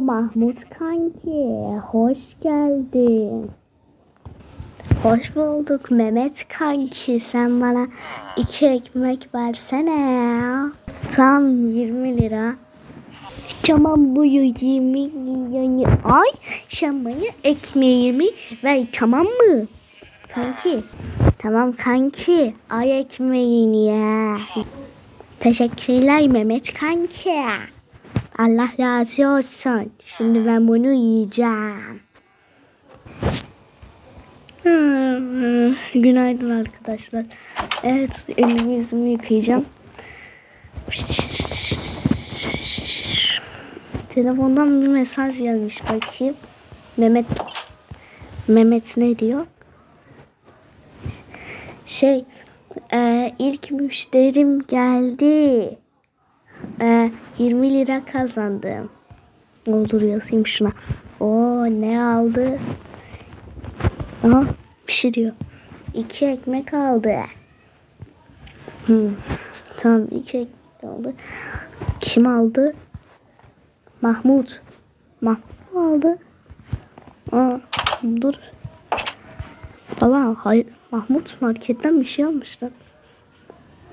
Mahmut kanki hoş geldin. Hoş bulduk Mehmet kanki sen bana iki ekmek versene. Tam 20 lira. Tamam bu 20 yani ay sen bana ekmeğimi ver tamam mı? Kanki. Tamam kanki ay ekmeğini ya. Teşekkürler Mehmet kanki. Allah razı olsun. Şimdi ben bunu yiyeceğim. Günaydın arkadaşlar. Evet elimi yüzümü yıkayacağım. Telefondan bir mesaj gelmiş bakayım. Mehmet Mehmet ne diyor? Şey e, ilk müşterim geldi. E, 20 lira kazandım. Olur yazayım şuna. O ne aldı? Aha bir diyor. İki ekmek aldı. Hmm. Tamam iki ekmek aldı. Kim aldı? Mahmut. Mahmut mu aldı. Aa, dur. Valla hayır. Mahmut marketten bir şey almışlar.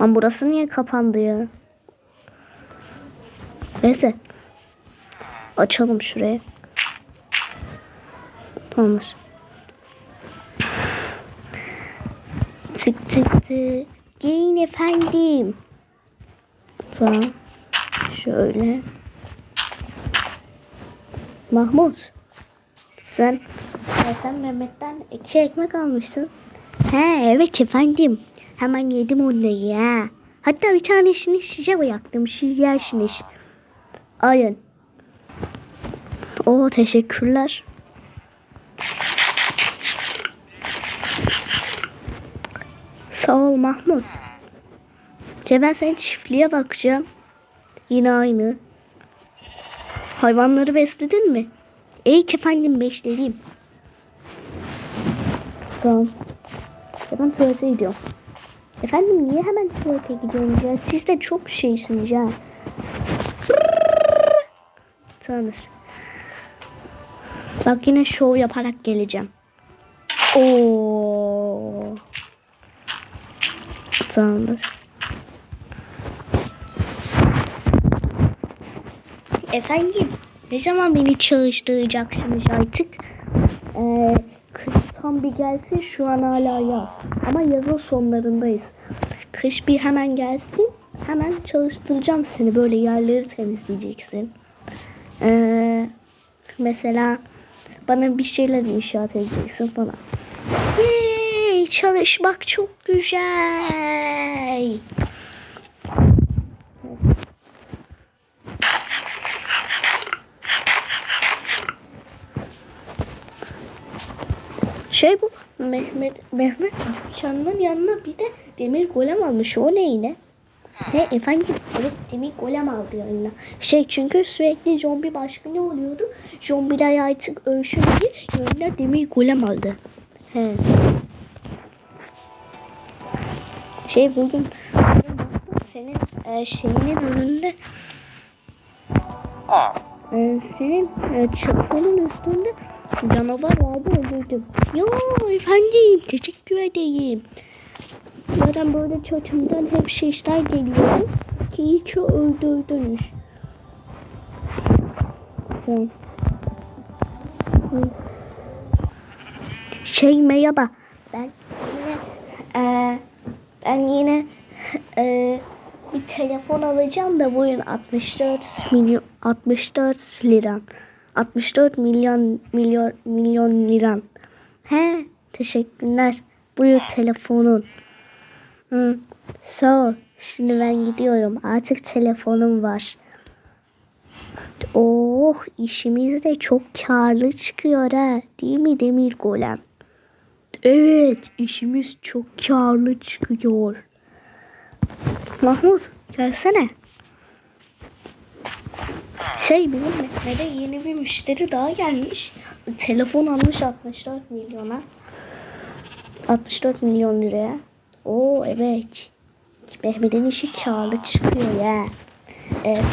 Lan burası niye kapandı ya? Neyse. Açalım şurayı. Tamamdır. Tık tık tık. Giyin efendim. Tamam. Şöyle. Mahmut. Sen, sen Mehmet'ten iki ekmek almışsın. He evet efendim. Hemen yedim onları ya. Hatta bir tanesini size bıraktım. Siz yersiniz. Ayın. Oo teşekkürler. Sağ ol Mahmut. Ce ben senin çiftliğe bakacağım. Yine aynı. Hayvanları besledin mi? İyi ki efendim besledim. Tamam. Ya ben tuvalete gidiyorum. Efendim niye hemen tuvalete gidiyorsunuz ya? Siz de çok şeysiniz ya. Tanır. Bak yine şov yaparak geleceğim. Oo. Tamamdır. Efendim, ne zaman beni çalıştıracaksınız artık? Ee, kış tam bir gelsin şu an hala yaz. Ama yazın sonlarındayız. Kış bir hemen gelsin. Hemen çalıştıracağım seni. Böyle yerleri temizleyeceksin. Ee, mesela bana bir şeyler inşaat edeceksin falan. Yay, çalışmak çok güzel. Şey bu Mehmet Mehmet Şan'ın yanına bir de demir golem almış. O neyine? He efendim evet demir golem aldı yanına. Şey çünkü sürekli zombi baskını oluyordu. Zombiler artık ölsün diye yanına demir golem aldı. He. Şey bugün senin e, şeyinin önünde e, senin e, çatının üstünde canavar vardı öldürdüm. Yo efendim teşekkür edeyim. Zaten böyle çatımdan hep sesler geliyor. Ki iyi ki öldürdünüz. Tamam. Şey merhaba. Ben yine e, ben yine e, bir telefon alacağım da bugün 64 milyon 64 lira. 64 milyon milyon milyon liram. He, teşekkürler. Buyur telefonun. Hı, sağ. Şimdi ben gidiyorum. Artık telefonum var. Oh, işimiz de çok karlı çıkıyor ha. Değil mi Demir Golem? Evet, işimiz çok karlı çıkıyor. Mahmut, gelsene. Şey benim Mehmet'e yeni bir müşteri daha gelmiş. Telefon almış 64 milyona. 64 milyon liraya. Oo evet. Mehmet'in işi karlı çıkıyor ya. Evet.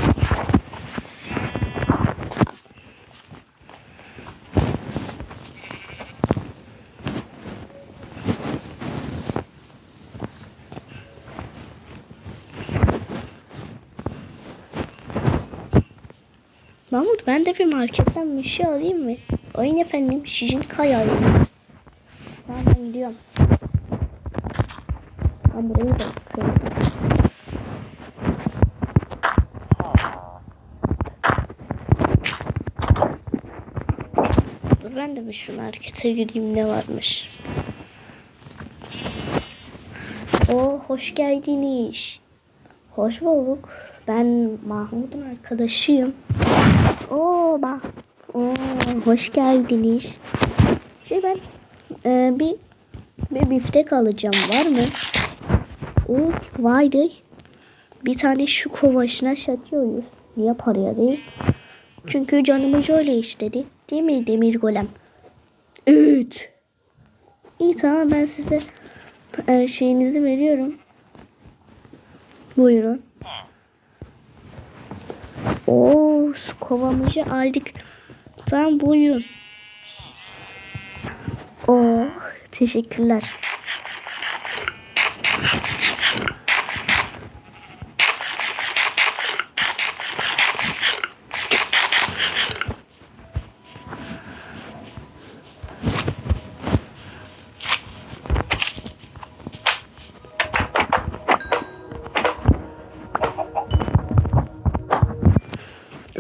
Mahmut ben de bir marketten bir şey alayım mı? Oyun efendim şişin kay ben gidiyorum. Ben burayı da kırayım. Dur ben de bir şu markete gireyim ne varmış. Oo hoş geldiniz. Hoş bulduk. Ben Mahmut'un arkadaşıyım. Oo bak. Oo, hoş geldiniz. Şey ben e, bir bir biftek alacağım. Var mı? Oo, vardı. Bir tane şu kovaşına satıyoruz. Niye paraya değil? Çünkü canımız öyle istedi. Değil mi Demir Golem? Evet. İyi tamam ben size e, şeyinizi veriyorum. Buyurun. Oo, kovamızı aldık. Tamam buyurun. Oh, teşekkürler.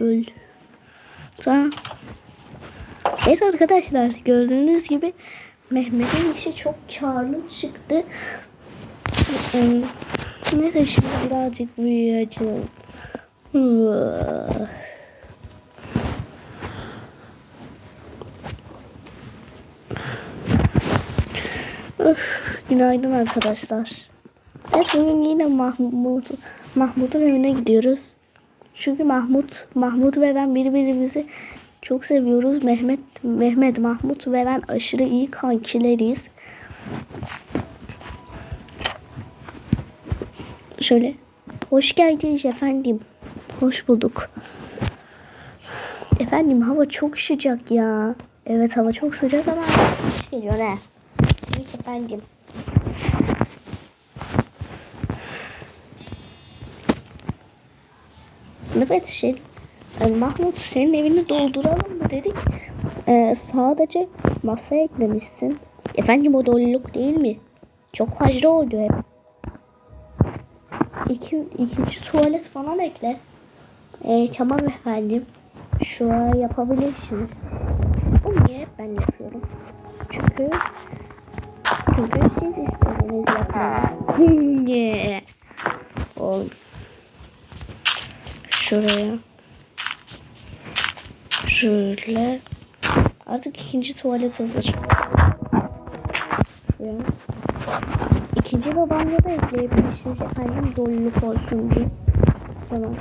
Öl. Tamam. Evet arkadaşlar gördüğünüz gibi Mehmet'in işi çok karlı çıktı. Hmm, Neyse şimdi birazcık büyüyeceğim. Öf, günaydın arkadaşlar. Evet bugün yine Mahmut Mahmut'un evine gidiyoruz. Çünkü Mahmut, Mahmut ve ben birbirimizi çok seviyoruz. Mehmet, Mehmet, Mahmut ve ben aşırı iyi kankileriyiz. Şöyle. Hoş geldiniz efendim. Hoş bulduk. Efendim hava çok sıcak ya. Evet hava çok sıcak ama hoş geliyor ne? Evet efendim. Evet şey e, Mahmut senin evini dolduralım mı dedik. Ee, sadece masa eklemişsin. Efendim o doluluk değil mi? Çok fazla oldu hep. İki, ikinci tuvalet falan ekle. Ee, tamam efendim. Şu an yapabilirsiniz. Bu niye ben yapıyorum? Çünkü çünkü siz istediğiniz yapmayı. Oğlum. Şuraya. Şöyle. Artık ikinci tuvalet hazır. Şuraya. İkinci banyo da ekleyebilirsiniz efendim doluluk olsun diye. Tamam.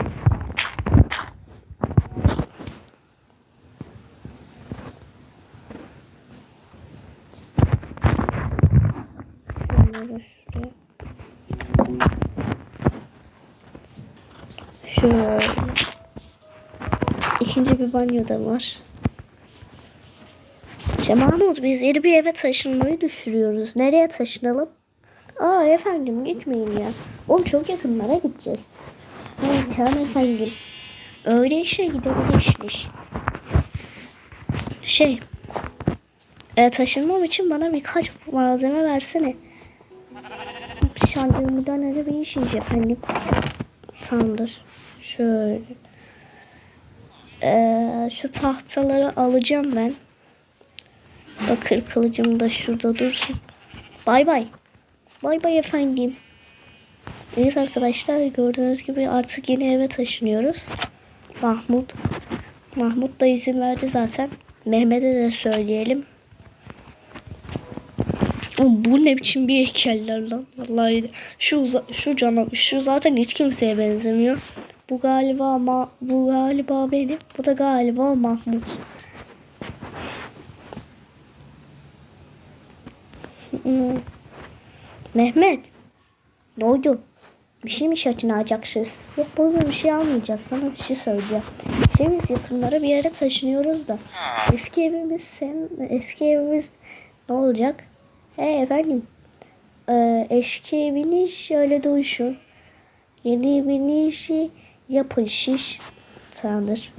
Şuraya. Şöyle. İkinci bir banyo da var. İşte Mahmut biz yeni bir eve taşınmayı düşünüyoruz. Nereye taşınalım? Aa efendim gitmeyin ya. Oğlum çok yakınlara gideceğiz. Evet tamam efendim. Öyle işe gidebilirsiniz. Şey. E, taşınmam için bana birkaç malzeme versene. Şancımdan öyle bir iş iş efendim. Tamamdır. Şöyle. Ee, şu tahtaları alacağım ben. Bakır kılıcım da şurada dursun. Bay bay. Bay bay efendim. Evet arkadaşlar gördüğünüz gibi artık yeni eve taşınıyoruz. Mahmut. Mahmut da izin verdi zaten. Mehmet'e de söyleyelim. Bu ne biçim bir heykeller lan. Vallahi şu şu canım şu zaten hiç kimseye benzemiyor. Bu galiba ma bu galiba benim. Bu da galiba Mahmut. Hmm. Mehmet. Ne oldu? Bir şey mi şatını alacaksınız? Yok bugün bir şey almayacağız. Sana bir şey söyleyeceğim. Şey biz yatımlara bir yere taşınıyoruz da. Eski evimiz sen eski evimiz ne olacak? He efendim. Ee, eski eviniz şöyle duyuşun. Yeni eviniz yapışış. Tamamdır.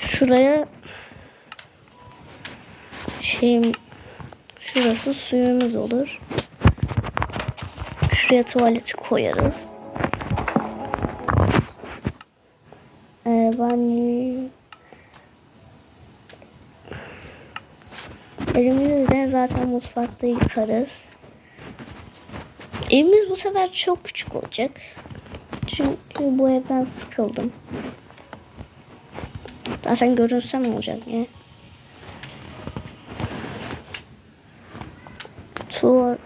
Şuraya şeyim şurası suyumuz olur. Şuraya tuvaleti koyarız. Ee, banyo Elimizi de zaten mutfakta yıkarız. Evimiz bu sefer çok küçük olacak. Çünkü bu evden sıkıldım. Zaten görünsem olacak ya. Tuval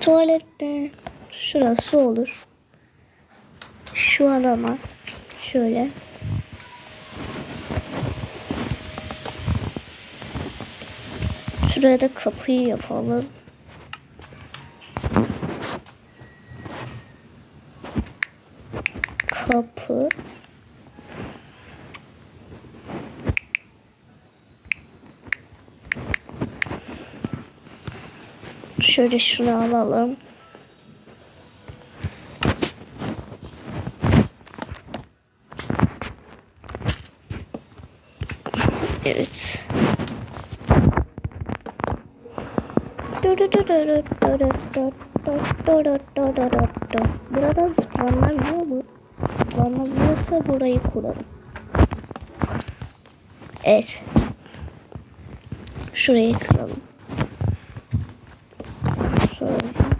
Tuvalette şurası olur. Şu alana şöyle. Şuraya da kapıyı yapalım. Kapı. Şöyle şunu alalım. Evet. Buradan zıplanabiliyor mu? Zıplanabiliyorsa burayı kuralım. Evet. Şurayı kıralım. Şöyle.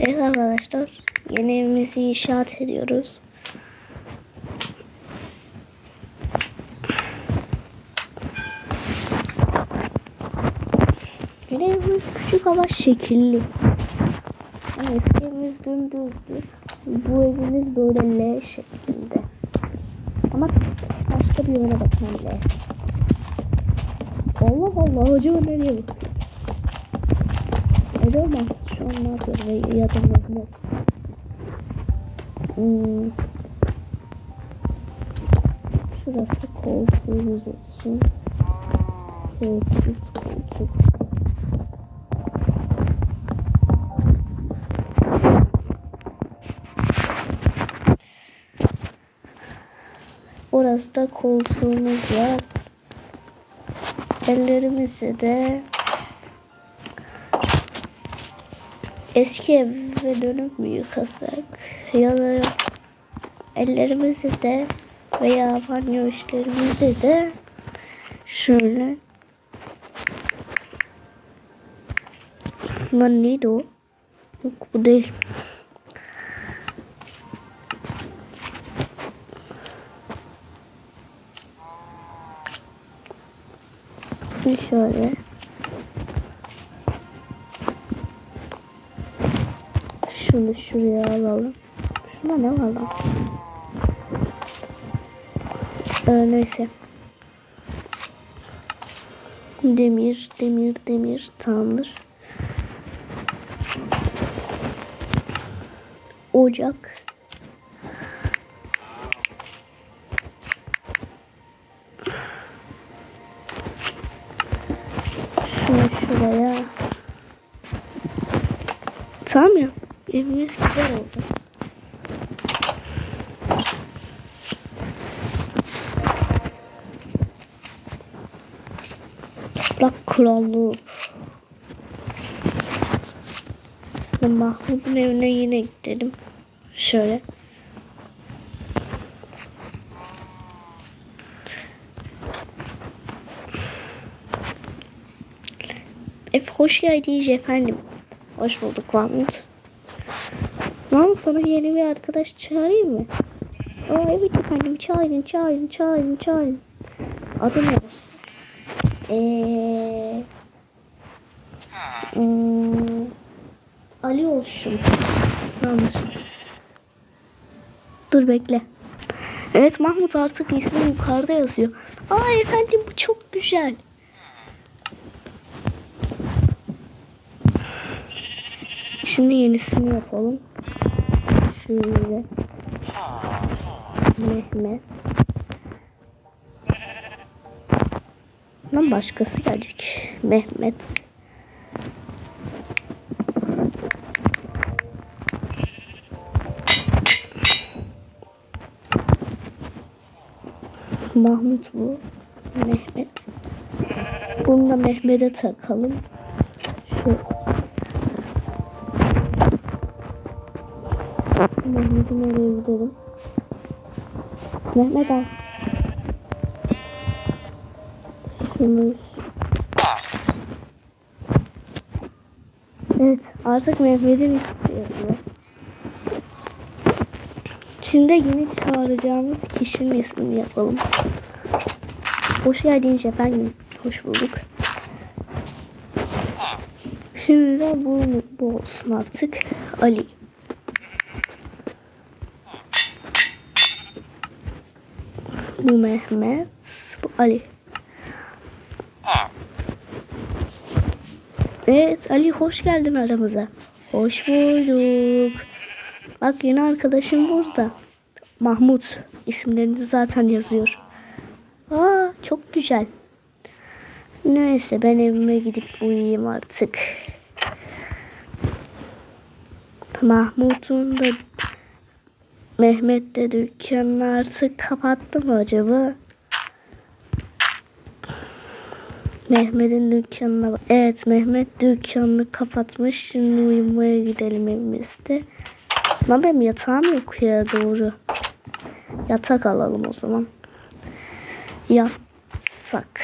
Evet arkadaşlar. Yeni evimizi inşaat ediyoruz. Yeni evimiz küçük ama şekilli. Yani eski evimiz dümdüzdü. Bu evimiz böyle L şeklinde. Ama başka bir yöne bakan L. Allah Allah acaba nereye bakıyor? Acaba şu an ne yapıyor? Ve da ne? Hmm. Şurası koltuğumuz olsun. Koltuk, koltuk. Orası da koltuğumuz var. Ellerimizi de eski eve dönüp mü yıkasak ya da ellerimizi de veya banyo işlerimizi de şöyle Lan neydi o? Yok bu değil. Şöyle. Şunu da şuraya alalım. Şuna ne var lan? Ee, neyse. Demir, demir, demir. Tamamdır. Ocak. Şunu şuraya. Tamam ya. Evimiz güzel oldu. Toprak krallığı. Mahmut'un evine yine gidelim. Şöyle. Efe hoş geldiniz efendim. Hoş bulduk Mahmut. Mahmut sana yeni bir arkadaş çağırayım mı? Aa, evet efendim çağırın çağırın çağırın çağırın. Adı ne? Eee... Hmm, Ali olsun. Tamam. Dur bekle. Evet Mahmut artık ismi yukarıda yazıyor. Aa efendim bu çok güzel. Şimdi yenisini yapalım. Şöyle. Mehmet. Lan başkası gelecek. Mehmet. Mahmut bu. Mehmet. Bunu da Mehmet'e takalım. Şu. Mehmet'in oraya gidelim. Mehmet al. Şunu. Evet artık Mehmet'in ismi yazıyor. Şimdi yeni çağıracağımız kişinin ismini yapalım. Hoş geldiniz efendim. Hoş bulduk. Şimdi de bu, bu olsun artık. Ali. Bu Mehmet. Bu Ali. Evet Ali hoş geldin aramıza. Hoş bulduk. Bak yeni arkadaşım burada. Mahmut. İsimlerini zaten yazıyor. Aa çok güzel. Neyse ben evime gidip uyuyayım artık. Mahmut'un da Mehmet de dükkanını artık kapattı mı acaba? Mehmet'in dükkanına bak. Evet Mehmet dükkanını kapatmış. Şimdi uyumaya gidelim evimizde. Ama benim yatağım yok ya doğru. Yatak alalım o zaman. Yatsak.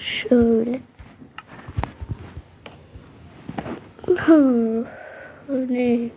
Şöyle. Hı, ne?